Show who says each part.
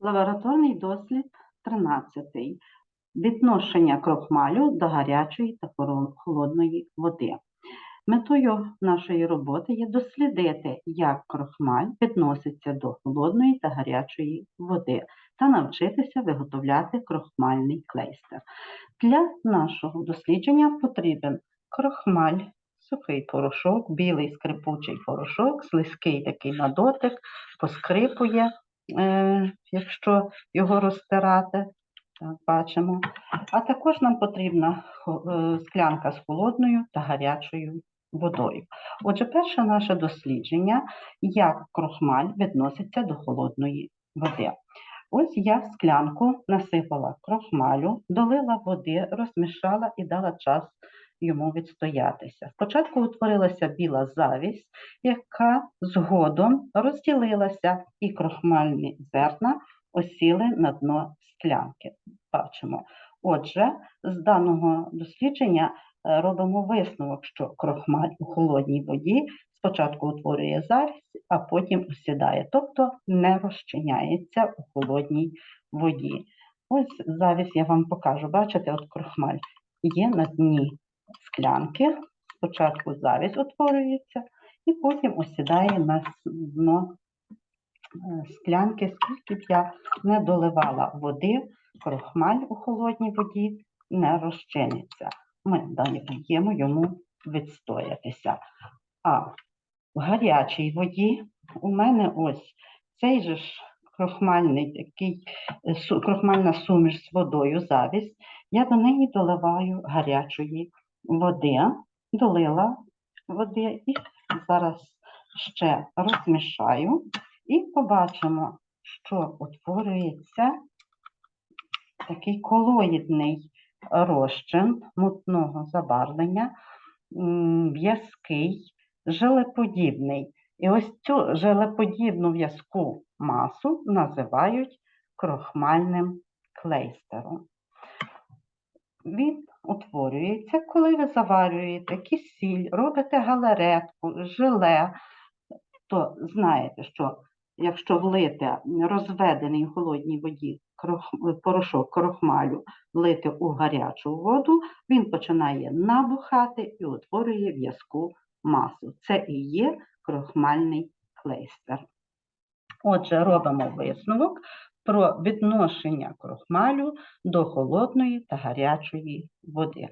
Speaker 1: Лабораторний дослід 13. Відношення крохмалю до гарячої та холодної води. Метою нашої роботи є дослідити, як крохмаль відноситься до холодної та гарячої води та навчитися виготовляти крохмальний клейстер. Для нашого дослідження потрібен крохмаль, сухий порошок, білий скрипучий порошок, слизький такий на дотик, поскрипує, якщо його розтирати. Так, бачимо. А також нам потрібна е, склянка з холодною та гарячою водою. Отже, перше наше дослідження, як крохмаль відноситься до холодної води. Ось я в склянку насипала крохмалю, долила води, розмішала і дала час йому відстоятися. Спочатку утворилася біла завість, яка згодом розділилася, і крохмальні зерна осіли на дно склянки. Бачимо. Отже, з даного дослідження е, робимо висновок, що крохмаль у холодній воді спочатку утворює завість, а потім осідає, тобто не розчиняється у холодній воді. Ось завість я вам покажу. Бачите, от крохмаль є на дні склянки. Спочатку завість утворюється, і потім осідає на дно е, склянки, скільки б я не доливала води, крохмаль у холодній воді не розчиниться. Ми даємо йому відстоятися. А в гарячій воді у мене ось цей же ж крохмальний такий, е, крохмальна суміш з водою, завість, я до неї доливаю гарячої води, долила води і зараз ще розмішаю і побачимо, що утворюється такий колоїдний розчин мутного забарвлення, в'язкий, желеподібний. І ось цю желеподібну в'язку масу називають крохмальним клейстером. Він утворюється, коли ви заварюєте кисіль, робите галеретку, желе, то знаєте, що якщо влити розведений у холодній воді порошок крохмалю влити у гарячу воду, він починає набухати і утворює в'язку масу. Це і є крохмальний клейстер. Отже, робимо висновок про відношення крохмалю до холодної та гарячої води.